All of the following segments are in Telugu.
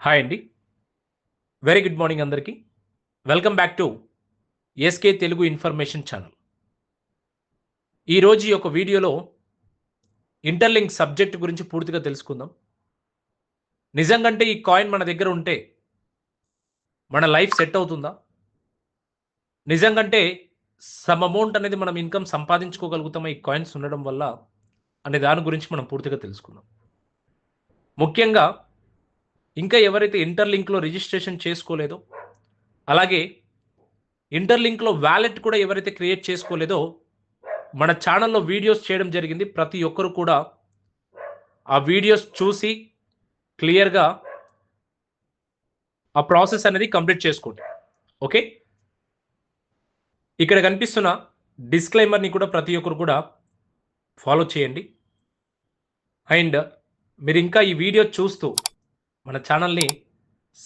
హాయ్ అండి వెరీ గుడ్ మార్నింగ్ అందరికీ. Welcome back to SK Telugu information channel ఈరోజు ఈ యొక్క వీడియోలో ఇంటర్లింక్ సబ్జెక్ట్ గురించి పూర్తిగా తెలుసుకుందాం. నిజంగంటే ఈ కాయిన్ మన దగ్గర ఉంటే మన లైఫ్ సెట్ అవుతుందా? నిజంగంటే సమ్ అమౌంట్ అనేది మనం ఇన్కమ్ సంపాదించుకోగలుగుతామా? ఈ కాయిన్స్ ఉండడం వల్ల అనే దాని గురించి మనం పూర్తిగా తెలుసుకుందాం. ముఖ్యంగా ఇంకా ఎవరైతే ఇంటర్లింక్లో రిజిస్ట్రేషన్ చేసుకోలేదో అలాగే ఇంటర్లింక్లో వ్యాలెట్ కూడా ఎవరైతే క్రియేట్ చేసుకోలేదో మన ఛానల్లో వీడియోస్ చేయడం జరిగింది. ప్రతి ఒక్కరు కూడా ఆ వీడియోస్ చూసి క్లియర్గా ఆ ప్రాసెస్ అనేది కంప్లీట్ చేసుకోండి. ఓకే? ఇక్కడ కనిపిస్తున్న డిస్క్లైమర్ని కూడా ప్రతి ఒక్కరు కూడా ఫాలో చేయండి. అండ్ మీరు ఇంకా ఈ వీడియో చూస్తూ మన ఛానల్ని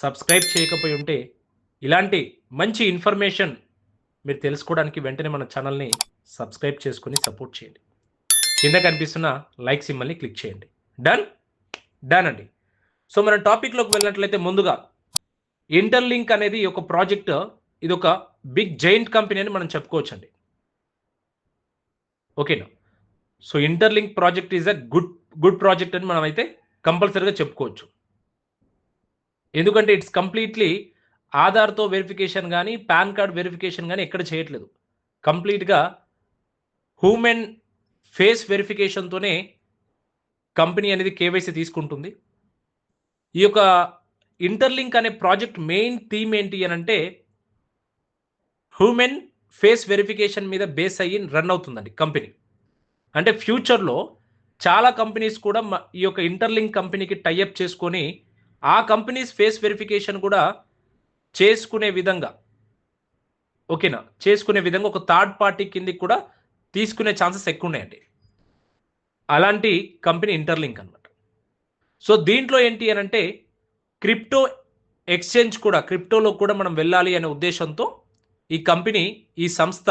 సబ్స్క్రైబ్ చేయకపోయి ఉంటే ఇలాంటి మంచి ఇన్ఫర్మేషన్ మీరు తెలుసుకోవడానికి వెంటనే మన ఛానల్ని సబ్స్క్రైబ్ చేసుకుని సపోర్ట్ చేయండి. కింద కనిపిస్తున్న లైక్ సింబల్ని క్లిక్ చేయండి. డన్? డన్ అండి. సో మన టాపిక్లోకి వెళ్ళినట్లయితే ముందుగా ఇంటర్లింక్ అనేది ఒక ప్రాజెక్ట్ ఇది ఒక బిగ్ జైంట్ కంపెనీ అని మనం చెప్పుకోవచ్చండి. ఓకేనా? So Interlink project is a good good project అని మనం అయితే కంపల్సరీగా చెప్పుకోవచ్చు. ఎందుకంటే ఇట్స్ కంప్లీట్లీ ఆధార్తో వెరిఫికేషన్ కానీ పాన్ కార్డ్ వెరిఫికేషన్ కానీ ఎక్కడ చేయట్లేదు. కంప్లీట్గా హ్యూమెన్ ఫేస్ వెరిఫికేషన్తోనే కంపెనీ అనేది కేవైసీ తీసుకుంటుంది. ఈ యొక్క ఇంటర్లింక్ అనే ప్రాజెక్ట్ మెయిన్ థీమ్ ఏంటి అని అంటే హ్యూమెన్ ఫేస్ వెరిఫికేషన్ మీద బేస్ అయ్యి రన్ అవుతుందండి కంపెనీ అంటే ఫ్యూచర్లో చాలా కంపెనీస్ కూడా ఈ యొక్క ఇంటర్లింక్ కంపెనీకి టైఅప్ చేసుకొని ఆ కంపెనీస్ ఫేస్ వెరిఫికేషన్ కూడా చేసుకునే విధంగా ఓకేనా? చేసుకునే విధంగా ఒక థర్డ్ పార్టీ కిందకి కూడా తీసుకునే ఛాన్సెస్ ఎక్కువ ఉన్నాయండి అలాంటి కంపెనీ ఇంటర్లింక్ అన్నమాట. సో దీంట్లో ఏంటి అని అంటే క్రిప్టో ఎక్స్చేంజ్ కూడా క్రిప్టోలో కూడా మనం వెళ్ళాలి అనే ఉద్దేశంతో ఈ కంపెనీ ఈ సంస్థ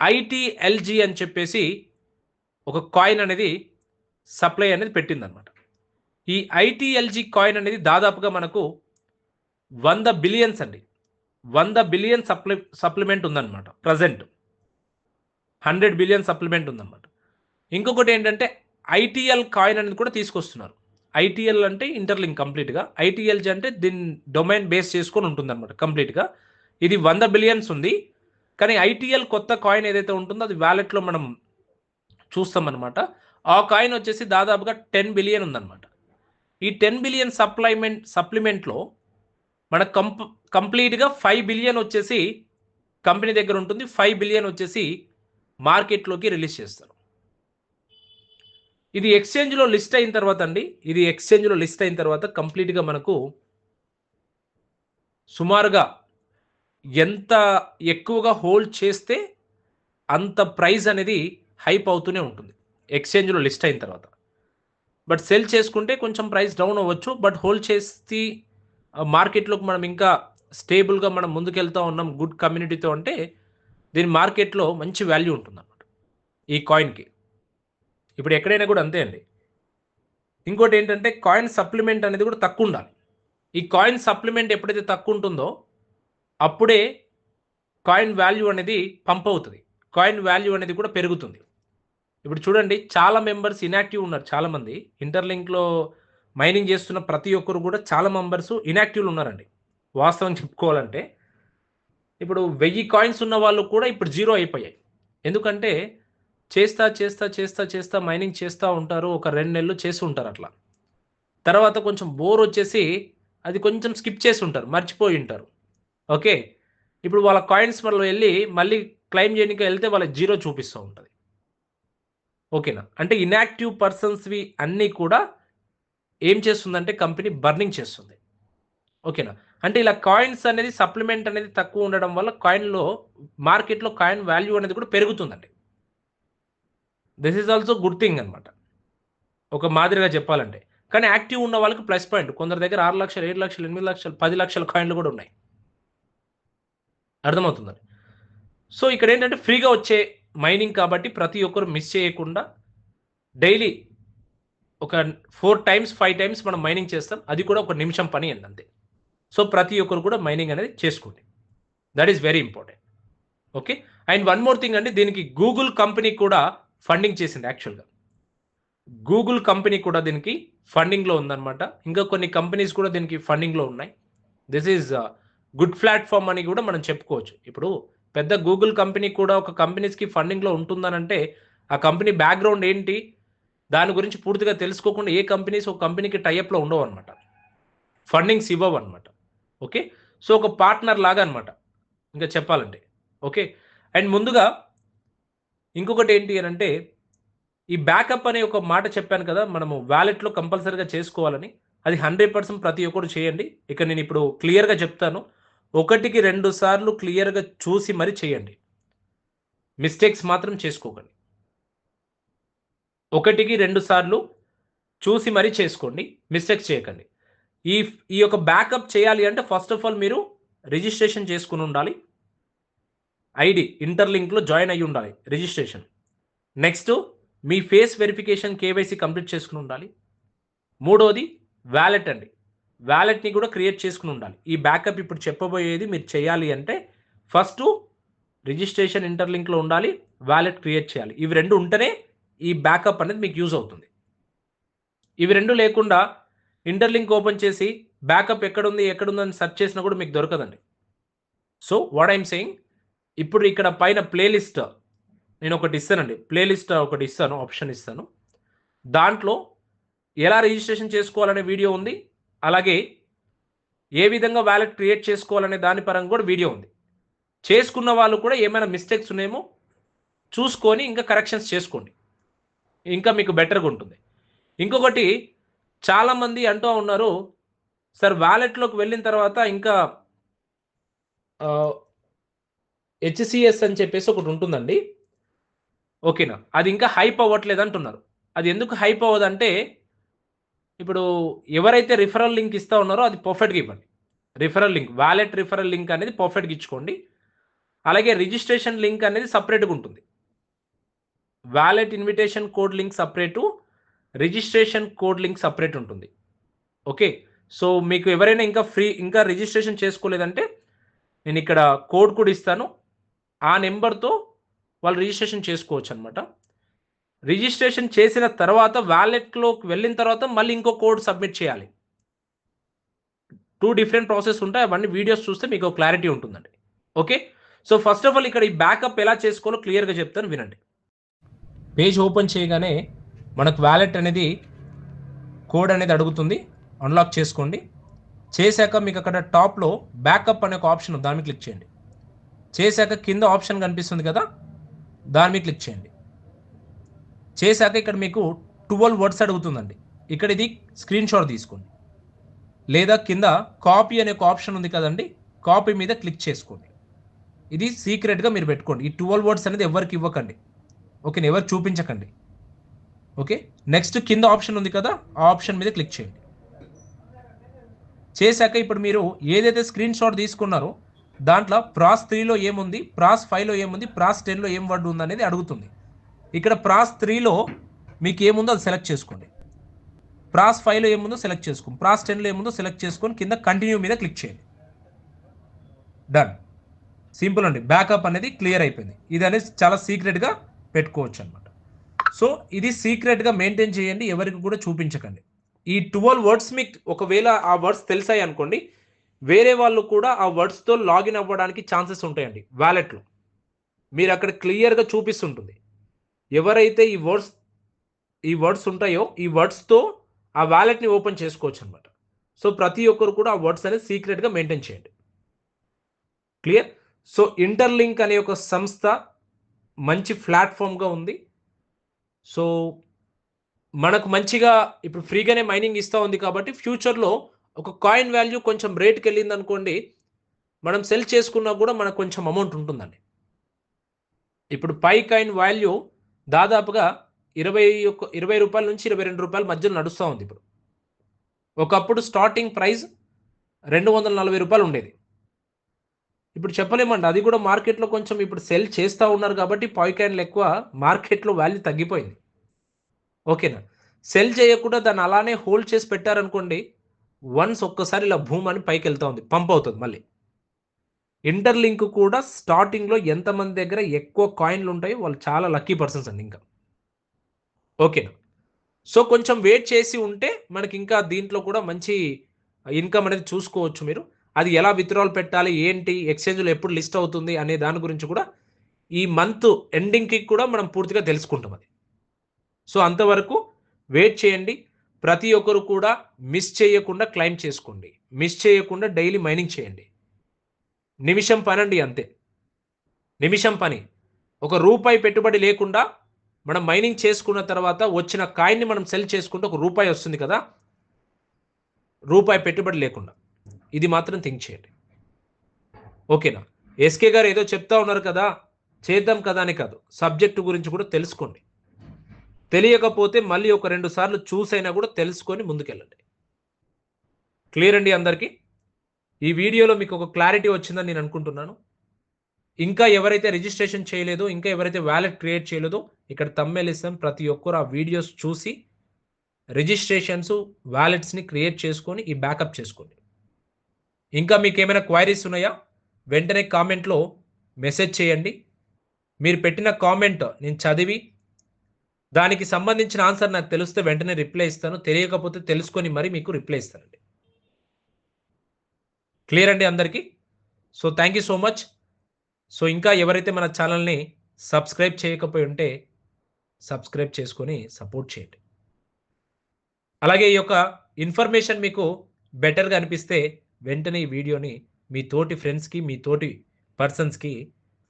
ఐటీఎల్జీ అని చెప్పేసి ఒక కాయిన్ అనేది సప్లై అనేది పెట్టిందనమాట ఈ ఐటీఎల్జీ కాయిన్ అనేది దాదాపుగా మనకు వంద బిలియన్స్ అండి. వంద బిలియన్ సప్లి సప్లిమెంట్ ఉందన్నమాట ప్రజెంట్ హండ్రెడ్ బిలియన్ సప్లిమెంట్ ఉందన్నమాట. ఇంకొకటి ఏంటంటే ఐటీఎల్ కాయిన్ అనేది కూడా తీసుకొస్తున్నారు. ఐటీఎల్ అంటే ఇంటర్లింక్ కంప్లీట్గా ఐటీఎల్జీ అంటే దీని డొమైన్ బేస్ చేసుకొని ఉంటుందన్నమాట కంప్లీట్గా ఇది వంద బిలియన్స్ ఉంది. కానీ ఐటీఎల్ కొత్త కాయిన్ ఏదైతే ఉంటుందో అది వ్యాలెట్లో మనం చూస్తామన్నమాట. ఆ కాయిన్ వచ్చేసి దాదాపుగా టెన్ బిలియన్ ఉందన్నమాట. ఈ టెన్ బిలియన్ సప్లైమెంట్ సప్లిమెంట్లో మన కంప్ కంప్లీట్గా ఫైవ్ బిలియన్ వచ్చేసి కంపెనీ దగ్గర ఉంటుంది. ఫైవ్ బిలియన్ వచ్చేసి మార్కెట్లోకి రిలీజ్ చేస్తారు. ఇది ఎక్స్చేంజ్లో లిస్ట్ అయిన తర్వాత అండి. ఇది ఎక్స్చేంజ్లో లిస్ట్ అయిన తర్వాత కంప్లీట్గా మనకు సుమారుగా ఎంత ఎక్కువగా హోల్డ్ చేస్తే అంత ప్రైస్ అనేది హైప్ అవుతూనే ఉంటుంది. ఎక్స్చేంజ్లో లిస్ట్ అయిన తర్వాత. బట్ సెల్ చేసుకుంటే కొంచెం ప్రైస్ డౌన్ అవ్వచ్చు. బట్ హోల్డ్ చేసి మార్కెట్లోకి మనం ఇంకా స్టేబుల్గా మనం ముందుకెళ్తా ఉన్నాం గుడ్ కమ్యూనిటీతో అంటే దీని మార్కెట్లో మంచి వాల్యూ ఉంటుంది అన్నమాట ఈ కాయిన్కి. ఇప్పుడు ఎక్కడైనా కూడా అంతే అండి. ఇంకోటి ఏంటంటే కాయిన్ సప్లిమెంట్ అనేది కూడా తక్కువ ఉండాలి. ఈ కాయిన్ సప్లిమెంట్ ఎప్పుడైతే తక్కువ ఉంటుందో అప్పుడే కాయిన్ వాల్యూ అనేది పంప్ అవుతుంది. కాయిన్ వాల్యూ అనేది కూడా పెరుగుతుంది. ఇప్పుడు చూడండి చాలా మెంబర్స్ ఇనాక్టివ్ ఉన్నారు చాలామంది. ఇంటర్లింక్లో మైనింగ్ చేస్తున్న ప్రతి ఒక్కరు కూడా చాలా మెంబర్స్ ఇనాక్టివ్లు ఉన్నారండి. వాస్తవం చెప్పుకోవాలంటే. ఇప్పుడు వెయ్యి కాయిన్స్ ఉన్న వాళ్ళు కూడా ఇప్పుడు జీరో అయిపోయాయి. ఎందుకంటే చేస్తా చేస్తా చేస్తా చేస్తా మైనింగ్ చేస్తూ ఉంటారు. ఒక రెండు నెలలు చేసి ఉంటారు అట్లా. తర్వాత కొంచెం బోర్ వచ్చేసి అది కొంచెం స్కిప్ చేసి ఉంటారు మర్చిపోయి ఉంటారు. ఓకే? ఇప్పుడు వాళ్ళ కాయిన్స్ వల్ల వెళ్ళి మళ్ళీ క్లెయిమ్ చేయడానికి వెళ్తే వాళ్ళకి జీరో చూపిస్తూ ఉంటుంది. ఓకేనా? అంటే ఇన్యాక్టివ్ పర్సన్స్వి అన్నీ కూడా ఏం చేస్తుందంటే కంపెనీ బర్నింగ్ చేస్తుంది. ఓకేనా? అంటే ఇలా కాయిన్స్ అనేది సప్లిమెంట్ అనేది తక్కువ ఉండడం వల్ల కాయిన్లో మార్కెట్లో కాయిన్ వాల్యూ అనేది కూడా పెరుగుతుందండి. This is also good thing అనమాట ఒక మాదిరిగా చెప్పాలంటే. కానీ యాక్టివ్ ఉన్న వాళ్ళకి ప్లస్ పాయింట్ కొందరి దగ్గర ఆరు లక్షలు ఏడు లక్షలు ఎనిమిది లక్షలు పది లక్షల కాయిన్లు కూడా ఉన్నాయి. అర్థమవుతుందండి? సో ఇక్కడ ఏంటంటే ఫ్రీగా వచ్చే మైనింగ్ కాబట్టి ప్రతి ఒక్కరు మిస్ చేయకుండా డైలీ ఒక ఫోర్ టైమ్స్ ఫైవ్ టైమ్స్ మనం మైనింగ్ చేస్తాం. అది కూడా ఒక నిమిషం పని అండి అంతే. సో ప్రతి ఒక్కరు కూడా మైనింగ్ అనేది చేసుకోండి. That is very important okay and one more thing అండి దీనికి గూగుల్ కంపెనీ కూడా ఫండింగ్ చేసింది యాక్చువల్గా గూగుల్ కంపెనీ కూడా దీనికి ఫండింగ్లో ఉందన్నమాట. ఇంకా కొన్ని కంపెనీస్ కూడా దీనికి ఫండింగ్లో ఉన్నాయి. దిస్ ఈజ్ గుడ్ ప్లాట్ఫామ్ అని కూడా మనం చెప్పుకోవచ్చు. ఇప్పుడు పెద్ద గూగుల్ కంపెనీ కూడా ఒక కంపెనీస్కి ఫండింగ్లో ఉంటుందనంటే ఆ కంపెనీ బ్యాక్గ్రౌండ్ ఏంటి? దాని గురించి పూర్తిగా తెలుసుకోకుండా ఏ కంపెనీస్ ఒక కంపెనీకి టైఅప్లో ఉండవు అనమాట ఫండింగ్స్ ఇవ్వవు అనమాట ఓకే? సో ఒక పార్ట్నర్ లాగా అనమాట ఇంకా చెప్పాలంటే. ఓకే? అండ్ ముందుగా ఇంకొకటి ఏంటి అని అంటే ఈ బ్యాకప్ అనే ఒక మాట చెప్పాను కదా మనము వ్యాలెట్లో కంపల్సరీగా చేసుకోవాలని. అది హండ్రెడ్ పర్సెంట్ ప్రతి ఒక్కరు చేయండి. ఇక నేను ఇప్పుడు క్లియర్గా చెప్తాను. ఒకటికి రెండు సార్లు క్లియర్గా చూసి మరి చేయండి. మిస్టేక్స్ మాత్రం చేసుకోకండి. ఒకటికి రెండు సార్లు చూసి మరీ చేసుకోండి. మిస్టేక్స్ చేయకండి. ఈ ఈ యొక్క బ్యాకప్ చేయాలి అంటే ఫస్ట్ ఆఫ్ ఆల్ మీరు రిజిస్ట్రేషన్ చేసుకుని ఉండాలి. ఐడి ఇంటర్లింక్లో జాయిన్ అయ్యి ఉండాలి. రిజిస్ట్రేషన్. నెక్స్ట్ మీ ఫేస్ వెరిఫికేషన్ కేవైసీ కంప్లీట్ చేసుకుని ఉండాలి. మూడోది వ్యాలెట్ అండి. వ్యాలెట్ని కూడా క్రియేట్ చేసుకుని ఉండాలి. ఈ బ్యాకప్ ఇప్పుడు చెప్పబోయేది మీరు చేయాలి అంటే ఫస్ట్ రిజిస్ట్రేషన్ ఇంటర్లింక్లో ఉండాలి వ్యాలెట్ క్రియేట్ చేయాలి. ఇవి రెండు ఉంటేనే ఈ బ్యాకప్ అనేది మీకు యూజ్ అవుతుంది. ఇవి రెండు లేకుండా ఇంటర్లింక్ ఓపెన్ చేసి బ్యాకప్ ఎక్కడుంది ఎక్కడుందని సెర్చ్ చేసినా కూడా మీకు దొరకదండి. సో వాట్ ఐమ్ సెయింగ్ ఇప్పుడు ఇక్కడ పైన ప్లేలిస్ట్ నేను ఒకటి ఇస్తానండి. ప్లేలిస్ట్ ఒకటి ఇస్తాను ఆప్షన్ ఇస్తాను. దాంట్లో ఎలా రిజిస్ట్రేషన్ చేసుకోవాలనే వీడియో ఉంది అలాగే ఏ విధంగా వ్యాలెట్ క్రియేట్ చేసుకోవాలనే దాని పరంగా కూడా వీడియో ఉంది. చేసుకున్న వాళ్ళు కూడా ఏమైనా మిస్టేక్స్ ఉన్నాయేమో చూసుకొని ఇంకా కరెక్షన్స్ చేసుకోండి. ఇంకా మీకు బెటర్గా ఉంటుంది. ఇంకొకటి చాలామంది అంటూ ఉన్నారు సార్ వ్యాలెట్లోకి వెళ్ళిన తర్వాత ఇంకా హెచ్సిఎస్ అని చెప్పేసి ఒకటి ఉంటుందండి. ఓకేనా? అది ఇంకా హైప్ అవ్వట్లేదు అంటున్నారు. అది ఎందుకు హైప్ అవ్వదంటే ఇప్పుడు ఎవరైతే రిఫరల్ లింక్ ఇస్తా ఉన్నారో అది పర్ఫెక్ట్గా ఇవ్వండి. Referral link wallet referral link అనేది పర్ఫెక్ట్గా ఇచ్చుకోండి. అలాగే రిజిస్ట్రేషన్ లింక్ అనేది సపరేట్గా ఉంటుంది. Wallet invitation code link separate registration code link separate ఉంటుంది. ఓకే సో మీకు ఎవరైనా ఇంకా ఫ్రీ ఇంకా రిజిస్ట్రేషన్ చేసుకోలేదంటే నేను ఇక్కడ కోడ్ కూడా ఇస్తాను. ఆ నెంబర్తో వాళ్ళు రిజిస్ట్రేషన్ చేసుకోవచ్చు అనమాట రిజిస్ట్రేషన్ చేసిన తర్వాత వ్యాలెట్లోకి వెళ్ళిన తర్వాత మళ్ళీ ఇంకో కోడ్ సబ్మిట్ చేయాలి. టూ డిఫరెంట్ ప్రాసెస్ ఉంటాయి. అవన్నీ వీడియోస్ చూస్తే మీకు క్లారిటీ ఉంటుందండి. Okay so first of all ఇక్కడ ఈ బ్యాకప్ ఎలా చేసుకోవాలో క్లియర్గా చెప్తాను వినండి. పేజ్ ఓపెన్ చేయగానే మనకు వ్యాలెట్ అనేది కోడ్ అనేది అడుగుతుంది. అన్లాక్ చేసుకోండి. చేశాక మీకు అక్కడ టాప్లో బ్యాకప్ అనే ఒక ఆప్షన్ దాన్ని క్లిక్ చేయండి. చేశాక కింద ఆప్షన్ కనిపిస్తుంది కదా? దాన్ని క్లిక్ చేయండి. చేశాక ఇక్కడ మీకు ట్వెల్వ్ వర్డ్స్ అడుగుతుందండి. ఇక్కడ ఇది స్క్రీన్ షాట్ తీసుకోండి. లేదా కింద కాపీ అనే ఒక ఆప్షన్ ఉంది కదండి కాపీ మీద క్లిక్ చేసుకోండి. ఇది సీక్రెట్గా మీరు పెట్టుకోండి. ఈ ట్వెల్వ్ వర్డ్స్ అనేది ఎవరికి ఇవ్వకండి. ఓకే ఎవరు చూపించకండి. ఓకే? నెక్స్ట్ కింద ఆప్షన్ ఉంది కదా ఆ ఆప్షన్ మీద క్లిక్ చేయండి. చేశాక ఇప్పుడు మీరు ఏదైతే స్క్రీన్ షాట్ తీసుకున్నారో దాంట్లో ప్రాస్ త్రీలో ఏముంది ప్రాస్ ఫైవ్లో ఏముంది ప్రాస్ టెన్లో ఏం వర్డ్ ఉంది అనేది అడుగుతుంది. ఇక్కడ ప్రాస్ త్రీలో మీకు ఏముందో అది సెలెక్ట్ చేసుకోండి. ప్రాస్ ఫైవ్లో ఏముందో సెలెక్ట్ చేసుకోండి. ప్రాస్ టెన్లో ఏముందో సెలెక్ట్ చేసుకొని కింద కంటిన్యూ మీద క్లిక్ చేయండి. డన్ సింపుల్ అండి. బ్యాకప్ అనేది క్లియర్ అయిపోయింది. ఇది అనేది చాలా సీక్రెట్గా పెట్టుకోవచ్చు అనమాట సో ఇది సీక్రెట్గా మెయింటైన్ చేయండి. ఎవరికి కూడా చూపించకండి. ఈ ట్వెల్వ్ వర్డ్స్ మీకు ఒకవేళ ఆ వర్డ్స్ తెలిసాయి అనుకోండి వేరే వాళ్ళు కూడా ఆ వర్డ్స్తో లాగిన్ అవ్వడానికి ఛాన్సెస్ ఉంటాయండి. వ్యాలెట్లో మీరు అక్కడ క్లియర్గా చూపిస్తుంటుంది. ఎవరైతే ఈ వర్డ్స్ ఈ వర్డ్స్ ఉంటాయో ఈ వర్డ్స్తో ఆ వ్యాలెట్ని ఓపెన్ చేసుకోవచ్చు అనమాట సో ప్రతి ఒక్కరు కూడా ఆ వర్డ్స్ అనేది సీక్రెట్గా మెయింటైన్ చేయండి. క్లియర్? సో ఇంటర్లింక్ అనే ఒక సంస్థ మంచి ప్లాట్ఫామ్గా ఉంది. సో మనకు మంచిగా ఇప్పుడు ఫ్రీగానే మైనింగ్ ఇస్తూ ఉంది కాబట్టి ఫ్యూచర్లో ఒక కాయిన్ వాల్యూ కొంచెం రేట్కి వెళ్ళింది అనుకోండి మనం సెల్ చేసుకున్నా కూడా మనకు కొంచెం అమౌంట్ ఉంటుందండి. ఇప్పుడు పై కాయిన్ వాల్యూ దాదాపుగా ఇరవై ఒక ఇరవై రూపాయల నుంచి ఇరవై రెండు రూపాయల మధ్యలో నడుస్తూ ఉంది ఇప్పుడు. ఒకప్పుడు స్టార్టింగ్ ప్రైస్ రెండు వందల నలభై రూపాయలు ఉండేది. ఇప్పుడు చెప్పలేమండి అది కూడా మార్కెట్లో కొంచెం ఇప్పుడు సెల్ చేస్తూ ఉన్నారు కాబట్టి పాయ్ ఎక్కువ మార్కెట్లో వాల్యూ తగ్గిపోయింది. ఓకేనా? సెల్ చేయకుండా దాన్ని అలానే హోల్డ్ చేసి పెట్టారనుకోండి వన్స్ ఒక్కసారి ఇలా భూమి అని పైకి వెళ్తూ ఉంది పంప్ అవుతుంది మళ్ళీ. ఇంటర్లింక్ కూడా స్టార్టింగ్లో ఎంతమంది దగ్గర ఎక్కువ కాయిన్లు ఉంటాయో వాళ్ళు చాలా లక్కీ పర్సన్స్ అండి ఇంకా. ఓకేనా సో కొంచెం వెయిట్ చేసి ఉంటే మనకి ఇంకా దీంట్లో కూడా మంచి ఇన్కమ్ అనేది చూసుకోవచ్చు మీరు. అది ఎలా విత్డ్రాల్ పెట్టాలి ఏంటి ఎక్స్చేంజ్లో ఎప్పుడు లిస్ట్ అవుతుంది అనే దాని గురించి కూడా ఈ మంత్ ఎండింగ్కి కూడా మనం పూర్తిగా తెలుసుకుంటాం అది. సో అంతవరకు వెయిట్ చేయండి. ప్రతి ఒక్కరు కూడా మిస్ చేయకుండా క్లైమ్ చేసుకోండి. మిస్ చేయకుండా డైలీ మైనింగ్ చేయండి. నిమిషం పనండి అంతే. నిమిషం పని. ఒక రూపాయి పెట్టుబడి లేకుండా మనం మైనింగ్ చేసుకున్న తర్వాత వచ్చిన కాయిన్ని మనం సెల్ చేసుకుంటే ఒక రూపాయి వస్తుంది కదా. రూపాయి పెట్టుబడి లేకుండా. ఇది మాత్రం థింక్ చేయండి. ఓకేనా? ఎస్కే గారు ఏదో చెప్తా ఉన్నారు కదా. చేద్దాం కదా అని కాదు. సబ్జెక్టు గురించి కూడా తెలుసుకోండి. తెలియకపోతే మళ్ళీ ఒక రెండు సార్లు చూసైనా కూడా తెలుసుకొని ముందుకెళ్ళండి. క్లియర్ అండి అందరికీ? ఈ వీడియోలో మీకు ఒక క్లారిటీ వచ్చిందని నేను అనుకుంటున్నాను. ఇంకా ఎవరైతే రిజిస్ట్రేషన్ చేయలేదో ఇంకా ఎవరైతే వ్యాలెట్ క్రియేట్ చేయలేదో ఇక్కడ తమ్మేలు ప్రతి ఒక్కరు ఆ వీడియోస్ చూసి రిజిస్ట్రేషన్స్ వ్యాలెట్స్ని క్రియేట్ చేసుకొని ఈ బ్యాకప్ చేసుకోండి. ఇంకా మీకు ఏమైనా క్వైరీస్ ఉన్నాయా? వెంటనే కామెంట్లో మెసేజ్ చేయండి. మీరు పెట్టిన కామెంట్ నేను చదివి దానికి సంబంధించిన ఆన్సర్ నాకు తెలిస్తే వెంటనే రిప్లై ఇస్తాను. తెలియకపోతే తెలుసుకొని మరి మీకు రిప్లై ఇస్తానండి. క్లియర్ అండి అందరికీ? So thank you so much so ఇంకా ఎవరైతే మన ఛానల్ని సబ్స్క్రైబ్ చేయకపోయి ఉంటే సబ్స్క్రైబ్ చేసుకొని సపోర్ట్ చేయండి. అలాగే ఈ యొక్క ఇన్ఫర్మేషన్ మీకు బెటర్గా అనిపిస్తే వెంటనే ఈ వీడియోని మీ తోటి ఫ్రెండ్స్కి మీ తోటి పర్సన్స్కి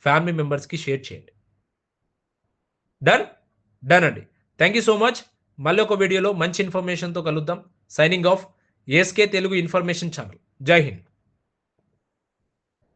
ఫ్యామిలీ మెంబర్స్కి షేర్ చేయండి. డన్? డన్ అండి. థ్యాంక్ యూ సో మచ్ మళ్ళీ ఒక వీడియోలో మంచి ఇన్ఫర్మేషన్తో కలుద్దాం. Signing off SK Telugu information channel. Jai Hind.